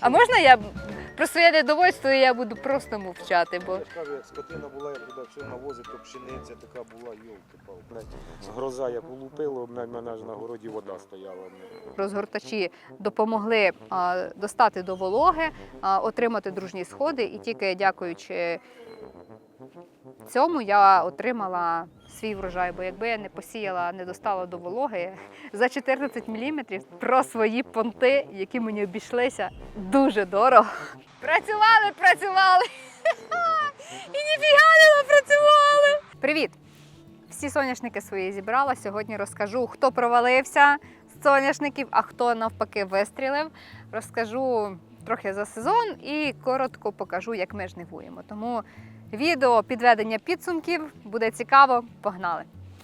А можна я про своє недовольство я буду просто мовчати, бо Я ж кажу, як скотина була, як туди все навозить, то пшениця така була, йолки палки Гроза як улупило, в мене ж на городі вода стояла. розгортачі допомогли а, достати до вологи, а, отримати дружні сходи, і тільки дякуючи цьому я отримала свій врожай. Бо якби я не посіяла, не достала до вологи за 14 мм про свої понти, які мені обійшлися дуже дорого. Працювали, працювали! І ніфіга не напрацювали! Привіт! Всі соняшники свої зібрала. Сьогодні розкажу, хто провалився з соняшників, а хто навпаки вистрілив. Розкажу трохи за сезон і коротко покажу, як ми жнивуємо. Тому відео підведення підсумків буде цікаво. Погнали!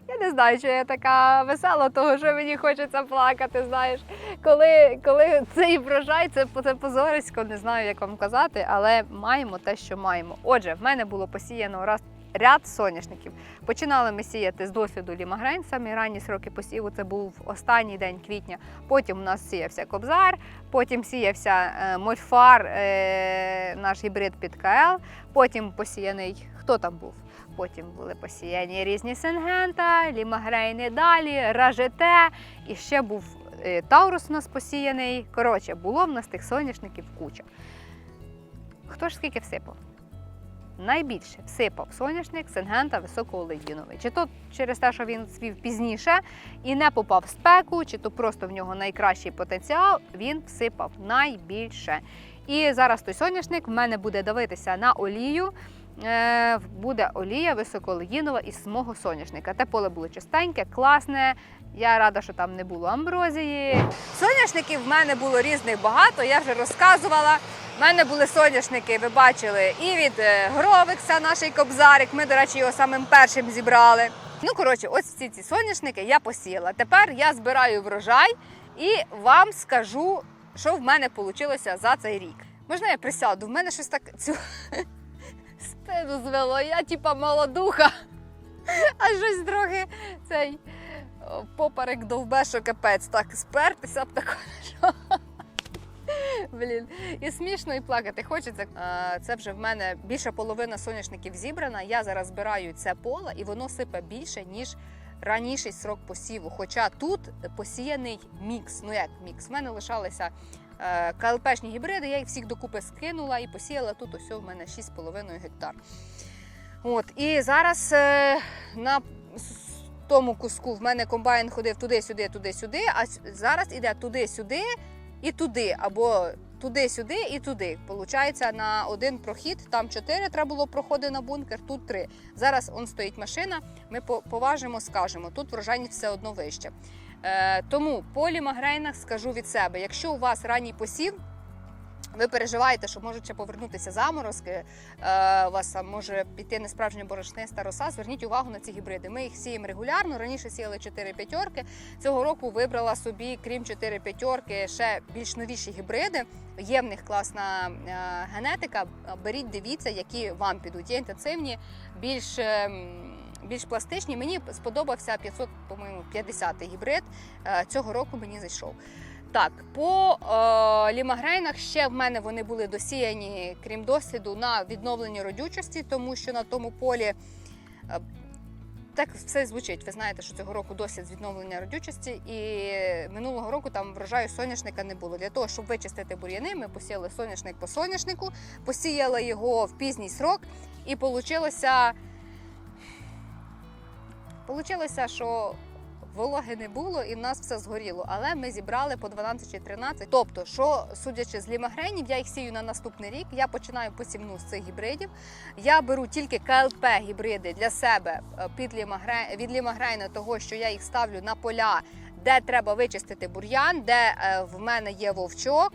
Я не знаю, що я така весела, того що мені хочеться плакати. Знаєш, коли, коли цей врожай, це, це позорисько, не знаю, як вам казати, але маємо те, що маємо. Отже, в мене було посіяно раз ряд соняшників. Починали ми сіяти з досвіду лімагрейн. Самі ранні сроки посіву це був останній день квітня. Потім у нас сіявся кобзар, потім сіявся е, мольфар, е, наш гібрид під КЛ. Потім посіяний. Хто там був? Потім були посіяні різні сингента, лімагрейни далі, ражете. І ще був е, Таурус у нас посіяний. Коротше, було в нас тих соняшників куча. Хто ж скільки всипав? Найбільше всипав соняшник Сингента високоолеїновий. Чи то через те, що він свів пізніше і не попав в спеку, чи то просто в нього найкращий потенціал, він всипав найбільше. І зараз той соняшник в мене буде дивитися на олію. Е, Буде олія високоолеїнова із мого соняшника. Те поле було чистеньке, класне. Я рада, що там не було амброзії. Соняшників в мене було різних багато, я вже розказувала. У мене були соняшники, ви бачили, і від е, Гровикса, наш кобзарик. Ми, до речі, його самим першим зібрали. Ну, коротше, ось всі ці соняшники я посіяла. Тепер я збираю врожай і вам скажу, що в мене вийшло за цей рік. Можна я присяду? В мене щось так цю спину звело. Я типа молодуха, а щось трохи цей о, поперек довбе, що капець. Так спертися б тако. Блін, і смішно, і плакати хочеться. Це вже в мене більша половина соняшників зібрана. Я зараз збираю це поле, і воно сипе більше, ніж раніший срок посіву. Хоча тут посіяний мікс. Ну як мікс? В мене лишалися е, КЛПшні гібриди, я їх всіх докупи скинула і посіяла тут ось у мене 6,5 гектар. От, і зараз е, на тому куску в мене комбайн ходив туди-сюди, туди-сюди, а зараз іде туди-сюди і туди, або туди-сюди і туди. Получається на один прохід, там чотири треба було проходи на бункер, тут три. Зараз он стоїть машина, ми поважимо, скажемо. Тут врожайність все одно вище. Е, тому по лімагрейнах скажу від себе: якщо у вас ранній посів, ви переживаєте, що можуть ще повернутися заморозки, е, у вас може піти несправжня борошниста роса. Зверніть увагу на ці гібриди. Ми їх сіємо регулярно. Раніше сіяли 4 п'ятерки. Цього року вибрала собі, крім 4 п'ятерки, ще більш новіші гібриди. Є в них класна е, генетика. Беріть, дивіться, які вам підуть. Є інтенсивні, більш. ем, Більш пластичні, мені сподобався 500, по-моєму, 50 гібрид. Е, Цього року мені зайшов. Так, по е, лімагрейнах ще в мене вони були досіяні, крім досвіду, на відновленні родючості, тому що на тому полі е, так все звучить. Ви знаєте, що цього року досвід з відновлення родючості, і минулого року там врожаю соняшника не було. Для того, щоб вичистити бур'яни, ми посіяли соняшник по соняшнику, посіяли його в пізній срок, і вийшло, Получилося, що вологи не було і в нас все згоріло. Але ми зібрали по 12 чи 13. Тобто, що судячи з лімагрейнів, я їх сію на наступний рік. Я починаю посівну з цих гібридів. Я беру тільки КЛП гібриди для себе е, під лімагрей... від лімагрейна, того що я їх ставлю на поля, де треба вичистити бур'ян, де е, в мене є вовчок.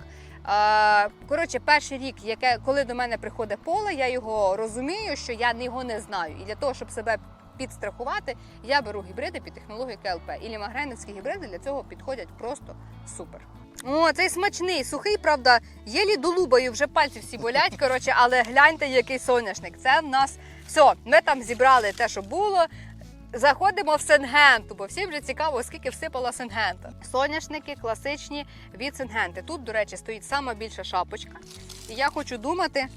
Е, Коротше, перший рік, яке коли до мене приходить поле, я його розумію, що я його не знаю. І для того, щоб себе підстрахувати, я беру гібриди під технологією КЛП. І лімагрейновські гібриди для цього підходять просто супер. О, цей смачний, сухий, правда, єлі долубаю, вже пальці всі болять. Коротше, але гляньте, який соняшник. Це в нас все. Ми там зібрали те, що було. заходимо в Сенгенту, бо всім вже цікаво, скільки всипала Сенгента. Соняшники класичні від Сенгенти. Тут, до речі, стоїть сама більша шапочка. І я хочу думати,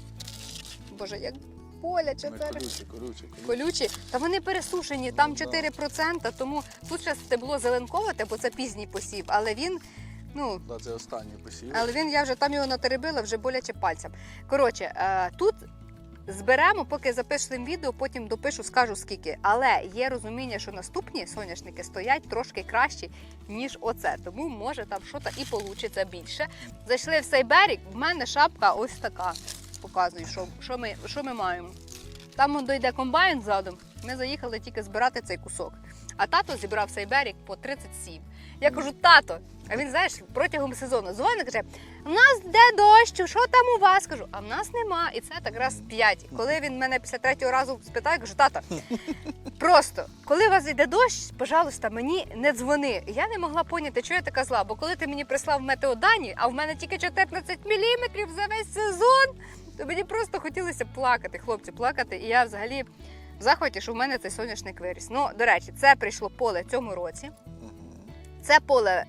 боже, як боляче зараз. Колючі, колючі, колючі. Колючі, та вони пересушені, там Ну, да. 4%, тому тут ще стебло зеленковате, бо це пізній посів, але він, ну, Да, це останній посів. але він, я вже там його натеребила, вже боляче пальцям. Коротше, е, тут зберемо, поки запишемо відео, потім допишу, скажу скільки. Але є розуміння, що наступні соняшники стоять трошки кращі, ніж оце. Тому може там щось і получиться більше. Зайшли в цей берег, в мене шапка ось така. Показую, що, що, ми, що ми маємо. Там дойде комбайн задом. Ми заїхали тільки збирати цей кусок. А тато зібрав цей берег по 37. Я кажу, тато. А він, знаєш, протягом сезону дзвонить, каже: у нас йде дощ, що там у вас? Кажу, а в нас нема. І це так раз п'ять. Коли він мене після третього разу спитає, кажу, тато, просто коли у вас йде дощ, пожалуйста, мені не дзвони. Я не могла поняти, що я така зла. Бо коли ти мені прислав метеодані, а в мене тільки 14 міліметрів за весь сезон, то мені просто хотілося плакати, хлопці, плакати. І я взагалі в захваті, що в мене цей соняшник виріс. Ну, до речі, це прийшло поле цьому році. Це поле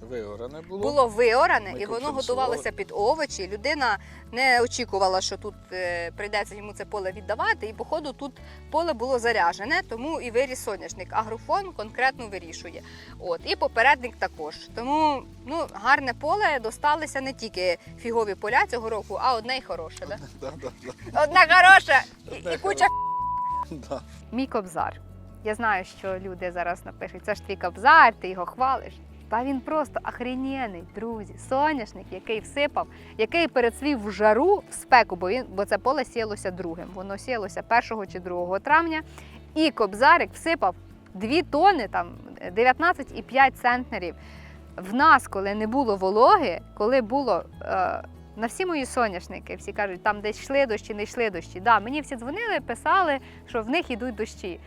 Виоране було. було виоране Ми і воно готувалося під овочі. Людина не очікувала, що тут е, прийдеться йому це поле віддавати. І походу тут поле було заряжене, тому і виріс соняшник. Агрофон конкретно вирішує. От і попередник також. Тому ну гарне поле досталися не тільки фігові поля цього року, а одне й хороше. Да? Да, да, да. Одне хороше і, Одне і куча. Да. Мій кобзар. Я знаю, що люди зараз напишуть, це ж твій кобзар, ти його хвалиш. Та він просто охренєний, друзі. Соняшник, який всипав, який перецвів в жару в спеку, бо він, бо це поле сіялося другим. Воно сіялося 1 чи 2 травня. І кобзарик всипав 2 тони, там 19,5 центнерів. В нас, коли не було вологи, коли було. Е, на всі мої соняшники, всі кажуть, там десь йшли дощі, не йшли дощі. Да, мені всі дзвонили, писали, що в них йдуть дощі.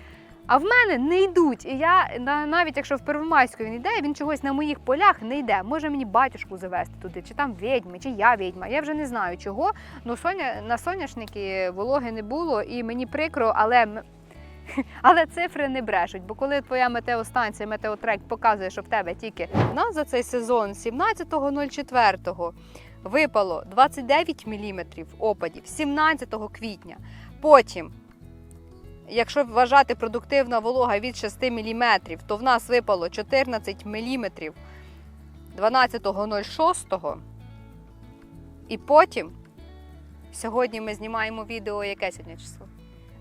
А в мене не йдуть. І я навіть якщо в Первомайську він йде, він чогось на моїх полях не йде. Може мені батюшку завести туди, чи там відьми, чи я відьма. Я вже не знаю чого. Ну соня на соняшники вологи не було, і мені прикро, але. Але цифри не брешуть, бо коли твоя метеостанція метеотрек показує, що в тебе тільки на за цей сезон 17.04 випало 29 мм опадів 17 квітня. Потім Якщо вважати продуктивна волога від 6 мм, то в нас випало 14 мм 12.06. І потім, сьогодні ми знімаємо відео, яке сьогодні число?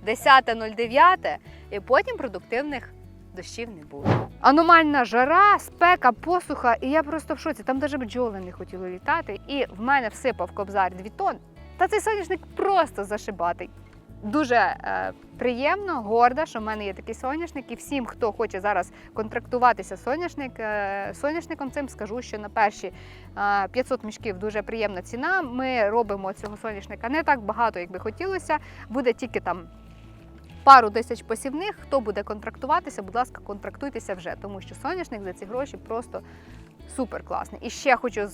10.09, і потім продуктивних дощів не було. Аномальна жара, спека, посуха, і я просто в шоці. Там навіть бджоли не хотіли літати. І в мене всипав кобзар 2 тонн. Та цей соняшник просто зашибатий. Дуже е, приємно, горда, що в мене є такий соняшник. І всім, хто хоче зараз контрактуватися соняшник, е, соняшником цим скажу, що на перші е, 500 мішків дуже приємна ціна. Ми робимо цього соняшника не так багато, як би хотілося. Буде тільки там. Пару тисяч посівних, хто буде контрактуватися, будь ласка, контрактуйтеся вже, тому що соняшник за ці гроші просто супер класний. І ще хочу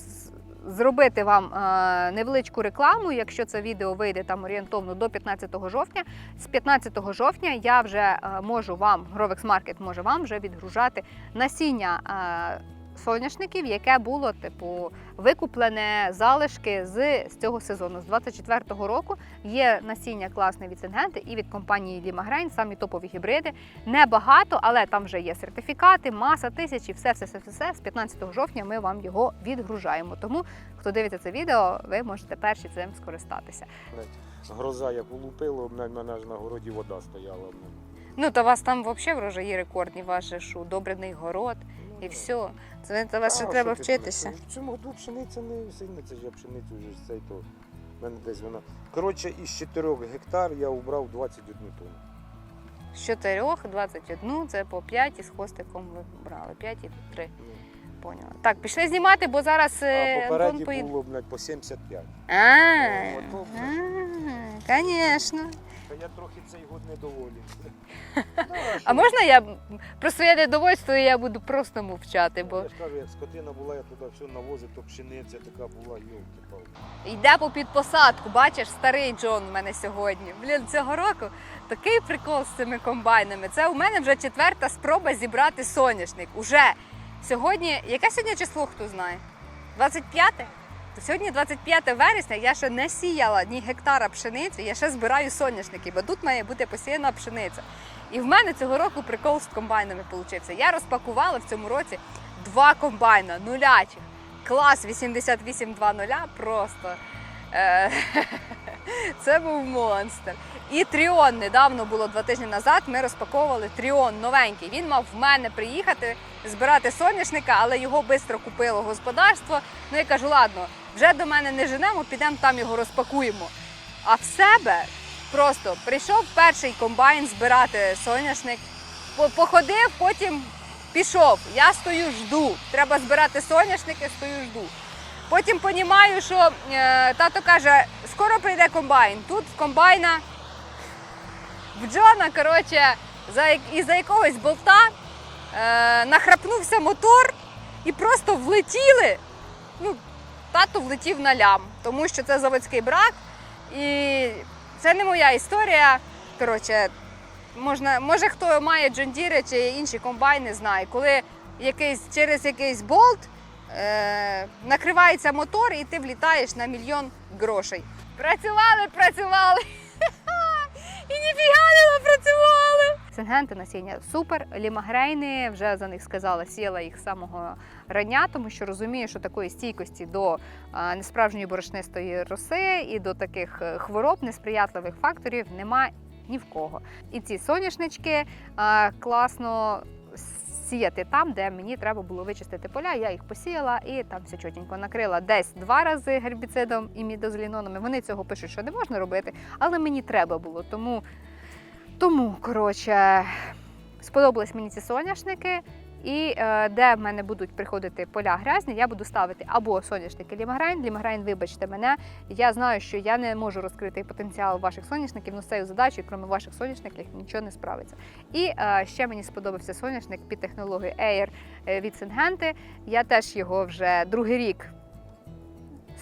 зробити вам е, невеличку рекламу, якщо це відео вийде там орієнтовно до 15 жовтня. З 15 жовтня я вже е, можу вам, Grovex Market може вам вже відгружати насіння. Соняшників, яке було типу викуплене залишки з, з цього сезону, з 24-го року. Є насіння класне від Сингенти і від компанії Лімагрейн, самі топові гібриди. Небагато, але там вже є сертифікати, маса тисячі, все, все, все, все. З 15 жовтня ми вам його відгружаємо. Тому хто дивиться це відео, ви можете перші цим скористатися. Гроза як улупило, в мене ж на городі вода стояла. Ну то у вас там взагалі врожаї рекордні, ваш же ж удобрений город і все. Це, це вас ще треба вчитися. В цьому году пшениця не сильно, це ж я пшеницю вже цей то. в мене десь вона. Коротше, із 4 гектар я убрав 21 тонну. З 4, 21, це по 5 із хвостиком ви брали. 5 і 3. Ну, поняла. Так, пішли знімати, бо зараз А е, попереді поїде. було, блядь, по 75. А, О, ото, а, Звісно. Та я трохи цей год недоволі. А можна я про своє недовольство я буду просто мовчати, бо Я ж кажу, як скотина була, я туди все навозив, то пшениця така була, йолки-палки. йде по підпосадку, бачиш, старий Джон в мене сьогодні. Блін, цього року такий прикол з цими комбайнами. Це у мене вже четверта спроба зібрати соняшник. Уже сьогодні, яке сьогодні число, хто знає? 25? То сьогодні 25 вересня, я ще не сіяла ні гектара пшениці, я ще збираю соняшники, бо тут має бути посіяна пшениця. І в мене цього року прикол з комбайнами получився. Я розпакувала в цьому році два комбайна нулячих. Клас 8820 просто. Е, Це був монстр. І Тріон недавно було два тижні назад. Ми розпаковували Тріон новенький. Він мав в мене приїхати збирати соняшника, але його швидко купило господарство. Ну я кажу, ладно, вже до мене не женемо, підемо там його розпакуємо. А в себе просто прийшов перший комбайн збирати соняшник, походив, потім пішов. Я стою, жду. Треба збирати соняшники, стою, жду. Потім розумію, що е, тато каже, скоро прийде комбайн. Тут в комбайна в Джона, коротше, за, із-за якогось болта е, нахрапнувся мотор і просто влетіли. Ну, тато влетів на лям, тому що це заводський брак. І це не моя історія. Коротше, можна, може хто має Джондіри чи інші комбайни, знає, коли якийсь, через якийсь болт е, накривається мотор і ти влітаєш на мільйон грошей. Працювали, працювали. І ніфіга не напрацювали. Сингенти насіння супер. Лімагрейни вже за них сказала, сіяла їх самого рання, тому що розумію, що такої стійкості до несправжньої борошнистої роси і до таких е, хвороб, несприятливих факторів нема ні в кого. І ці соняшнички класно сіяти там, де мені треба було вичистити поля. Я їх посіяла і там все чотенько накрила десь два рази гербіцидом і мідозолінонами. Вони цього пишуть, що не можна робити, але мені треба було. Тому, тому коротше, сподобались мені ці соняшники. І е, де в мене будуть приходити поля грязні, я буду ставити або соняшники лімаграйн. Лімаграйн, вибачте мене. Я знаю, що я не можу розкрити потенціал ваших соняшників, але з цією задачею, крім ваших соняшників, нічого не справиться. І е, ще мені сподобався соняшник під технологією Air е, від Syngenta. Я теж його вже другий рік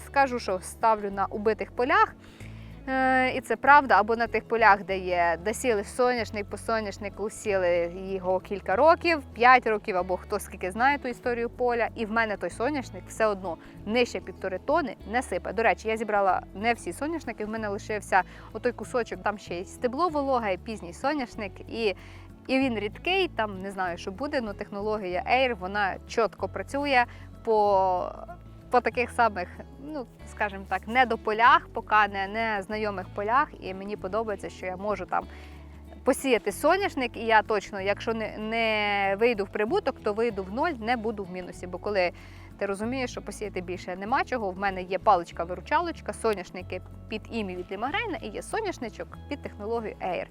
скажу, що ставлю на убитих полях. Е, І це правда, або на тих полях, де є де сіли соняшник, по соняшнику сіли його кілька років, 5 років, або хто скільки знає ту історію поля. І в мене той соняшник все одно нижче півтори тони не сипе. До речі, я зібрала не всі соняшники, в мене лишився отой кусочок, там ще й стебло вологе, і пізній соняшник. І і він рідкий, там не знаю, що буде, але технологія Air, вона чітко працює по, по таких самих, ну скажімо так, не до полях, поки не, не знайомих полях. І мені подобається, що я можу там посіяти соняшник, і я точно, якщо не, не вийду в прибуток, то вийду в ноль, не буду в мінусі. Бо коли ти розумієш, що посіяти більше нема чого, в мене є паличка-виручалочка, соняшники під ім'я від Лімагрейна і є соняшничок під технологією Air.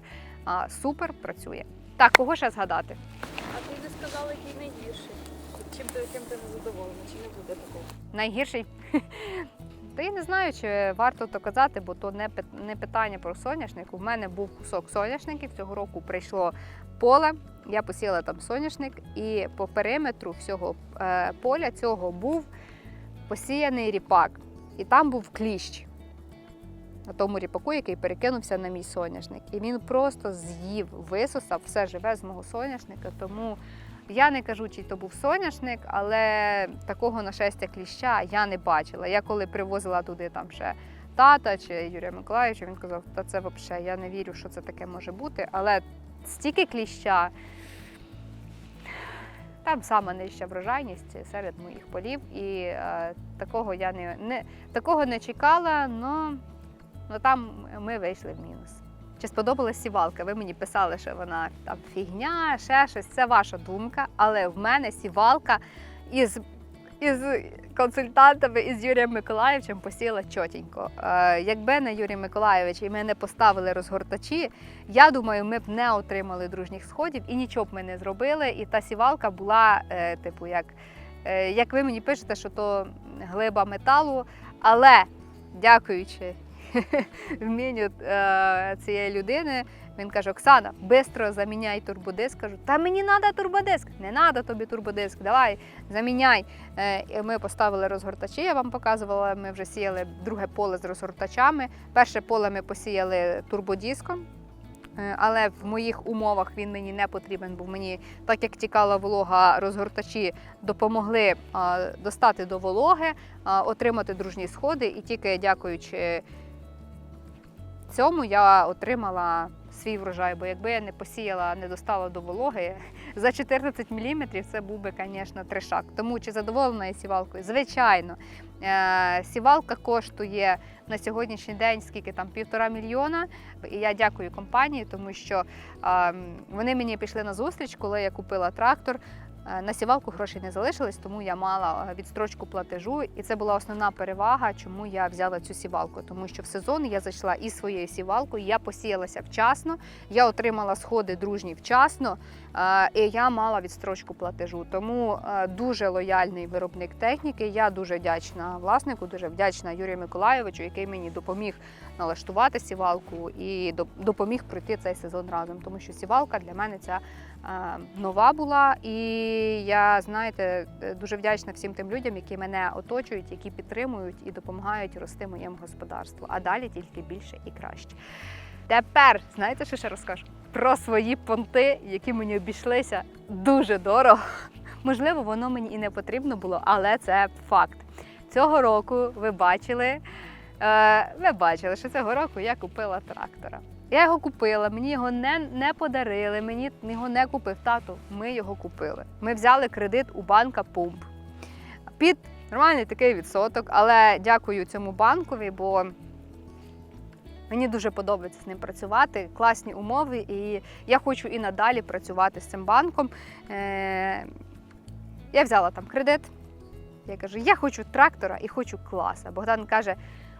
А, супер працює. Так, кого ще згадати? А ти не сказала, який найгірший. Чим ти яким ти не задоволена, чи не буде такого? Найгірший. Та я не знаю, чи варто то казати, бо то не, не питання про соняшник. У мене був кусок соняшників. Цього року прийшло поле. Я посіяла там соняшник, і по периметру всього е, поля цього був посіяний ріпак. І там був кліщ на тому ріпаку, який перекинувся на мій соняшник. І він просто з'їв, висосав все живе з мого соняшника. Тому я не кажу, чи то був соняшник, але такого нашестя кліща я не бачила. Я коли привозила туди там ще тата чи Юрія Миколаївича, він казав, та це взагалі, я не вірю, що це таке може бути. Але стільки кліща, там сама нижча врожайність серед моїх полів. І е, такого я не, не, такого не чекала, але там ми вийшли в мінус. Чи сподобалась сівалка? Ви мені писали, що вона там фігня, ще щось. Це ваша думка, але в мене сівалка із, із консультантами із Юрієм Миколаївичем посіла чотенько. Е, якби не Юрій Миколаївич і ми не поставили розгортачі, я думаю, ми б не отримали дружніх сходів і нічого б ми не зробили. І та сівалка була, е, типу, як Е, Як ви мені пишете, що то глиба металу, але дякуючи вмінню е, цієї людини, він каже: Оксана, швидко заміняй турбодиск. Кажу, та мені треба турбодиск. Не треба тобі турбодиск, давай, заміняй. Е, Ми поставили розгортачі, я вам показувала. Ми вже сіяли друге поле з розгортачами. Перше поле ми посіяли турбодиском. Е, Але в моїх умовах він мені не потрібен, бо мені, так як тікала волога, розгортачі допомогли достати до вологи, отримати дружні сходи. І тільки дякуючи цьому я отримала свій врожай. Бо якби я не посіяла, не достала до вологи, за 14 мм це був би, звісно, тришак. Тому чи задоволена я сівалкою? Звичайно. Е, Сівалка коштує на сьогоднішній день скільки там півтора мільйона. І я дякую компанії, тому що вони мені пішли на зустріч, коли я купила трактор. Е, На сівалку грошей не залишилось, тому я мала е, відстрочку платежу, і це була основна перевага, чому я взяла цю сівалку. Тому що в сезон я зайшла із своєю сівалкою, я посіялася вчасно, я отримала сходи дружні вчасно, е, і я мала відстрочку платежу. Тому дуже лояльний виробник техніки. Я дуже вдячна власнику, дуже вдячна Юрію Миколайовичу, який мені допоміг налаштувати сівалку і доп- допоміг пройти цей сезон разом. Тому що сівалка для мене ця нова була. І я, знаєте, е, дуже вдячна всім тим людям, які мене оточують, які підтримують і допомагають рости моєму господарству. А далі тільки більше і краще. Тепер, знаєте, що ще розкажу? Про свої понти, які мені обійшлися дуже дорого. Можливо, воно мені і не потрібно було, але це факт. Цього року ви бачили, е, ви бачили, що цього року я купила трактора. Я його купила, мені його не, не подарили, мені його не купив тато. Ми його купили. Ми взяли кредит у банка Пумп під нормальний такий відсоток, але дякую цьому банкові, бо мені дуже подобається з ним працювати. Класні умови, і я хочу і надалі працювати з цим банком. Е, я взяла там кредит. Я кажу, я хочу трактора і хочу класа. Богдан каже: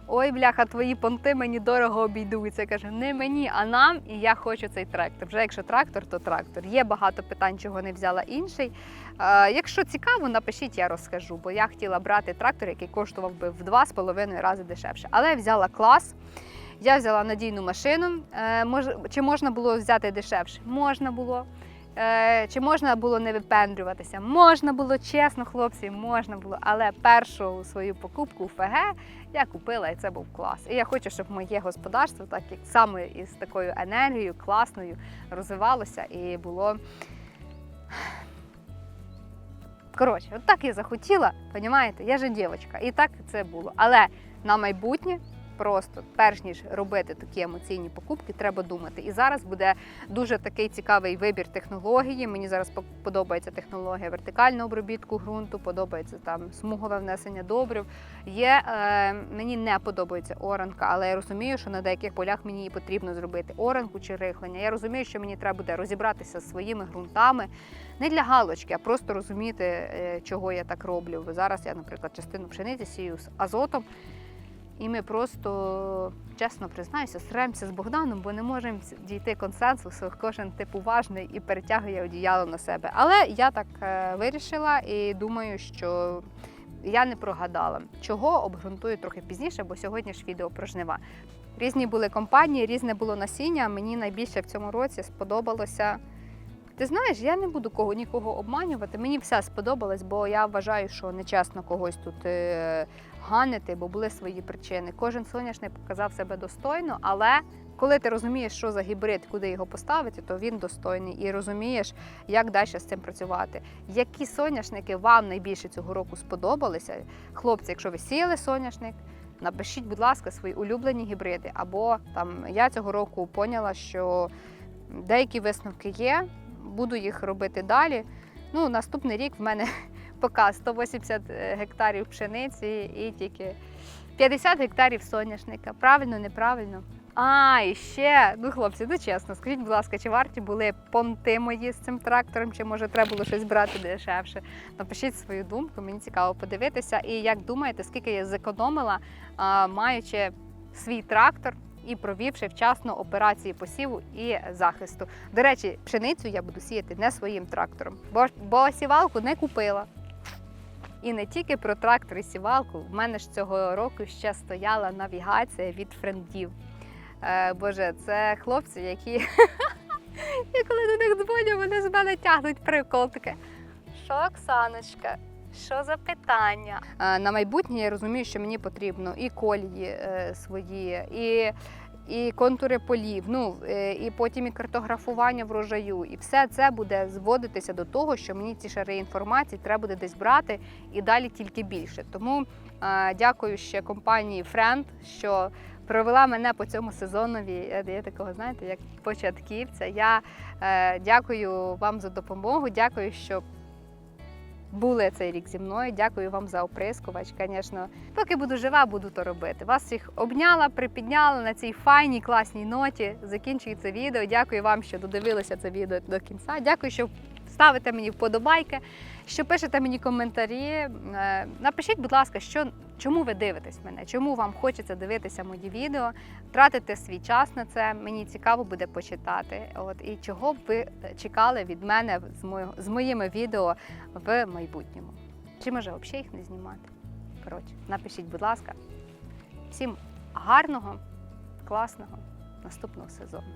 Ой, бляха, твої понти мені дорого обійдуться. Я кажу, не мені, а нам, і я хочу цей трактор. Вже якщо трактор, то трактор. Є багато питань, чого не взяла інший. Е, якщо цікаво, напишіть, я розкажу, бо я хотіла брати трактор, який коштував би в два з половиною рази дешевше. Але я взяла клас. Я взяла надійну машину. Е, мож, чи можна було взяти дешевше? Можна було. Е, чи можна було не випендрюватися? Можна було, чесно, хлопці, можна було. Але першу свою покупку ФГ я купила, і це був клас. І я хочу, щоб моє господарство, так як саме із такою енергією, класною, розвивалося і було. Коротше, от так я захотіла, понімаєте? Я же дівчинка, і так це було. Але на майбутнє просто перш ніж робити такі емоційні покупки, треба думати. І зараз буде дуже такий цікавий вибір технології. Мені зараз по- подобається технологія вертикального обробітку ґрунту, подобається там смугове внесення добрив. Є е, мені не подобається оранка, але я розумію, що на деяких полях мені потрібно зробити оранку чи рихлення. Я розумію, що мені треба буде розібратися зі своїми ґрунтами. Не для галочки, а просто розуміти, е, чого я так роблю. Зараз я, наприклад, частину пшениці сію з азотом. І ми просто, чесно признаюся, сремося з Богданом, бо не можемо дійти консенсусу. Кожен тип уважний і перетягує одіяло на себе. Але я так е, вирішила і думаю, що я не прогадала. Чого обґрунтую трохи пізніше, бо сьогодні ж відео про жнива. Різні були компанії, різне було насіння. Мені найбільше в цьому році сподобалося. Ти знаєш, я не буду кого нікого обманювати. Мені все сподобалось, бо я вважаю, що нечесно когось тут е, ганити, бо були свої причини. Кожен соняшник показав себе достойно, але коли ти розумієш, що за гібрид, куди його поставити, то він достойний і розумієш, як далі з цим працювати. Які соняшники вам найбільше цього року сподобалися? Хлопці, якщо ви сіяли соняшник, напишіть, будь ласка, свої улюблені гібриди. Або там я цього року поняла, що деякі висновки є, буду їх робити далі. Ну, наступний рік в мене поки 180 гектарів пшениці і тільки 50 гектарів соняшника. Правильно, неправильно? А, і ще, ну хлопці, ну чесно, скажіть, будь ласка, чи варті були понти мої з цим трактором, чи може треба було щось брати дешевше? Напишіть свою думку, мені цікаво подивитися. І як думаєте, скільки я зекономила, маючи свій трактор і провівши вчасно операції посіву і захисту. До речі, пшеницю я буду сіяти не своїм трактором, бо, бо сівалку не купила. І не тільки про трактор і сівалку. В мене ж цього року ще стояла навігація від френдів. Е, Боже, це хлопці, які я коли до них дзвоню, вони з мене тягнуть прикол таке. Що, Оксаночка? Що за питання? Е, На майбутнє я розумію, що мені потрібно і колії е, свої, і, і контури полів, ну е, і потім і картографування врожаю. І все це буде зводитися до того, що мені ці шари інформації треба буде десь брати і далі тільки більше. Тому дякую ще компанії Friend, що провела мене по цьому сезонові. Я, такого, знаєте, як початківця. Я дякую вам за допомогу. Дякую, що були цей рік зі мною. Дякую вам за оприскувач. Звісно, поки буду жива, буду то робити. Вас всіх обняла, припідняла на цій файній класній ноті. Закінчую це відео. Дякую вам, що додивилися це відео до кінця. Дякую, що ставите мені вподобайки, що пишете мені коментарі. Е, Напишіть, будь ласка, що чому ви дивитесь мене, чому вам хочеться дивитися мої відео, тратити свій час на це. Мені цікаво буде почитати. От і чого б ви чекали від мене з, мо- з моїми відео в майбутньому. Чи може взагалі їх не знімати? Коротше, напишіть, будь ласка. Всім гарного, класного наступного сезону.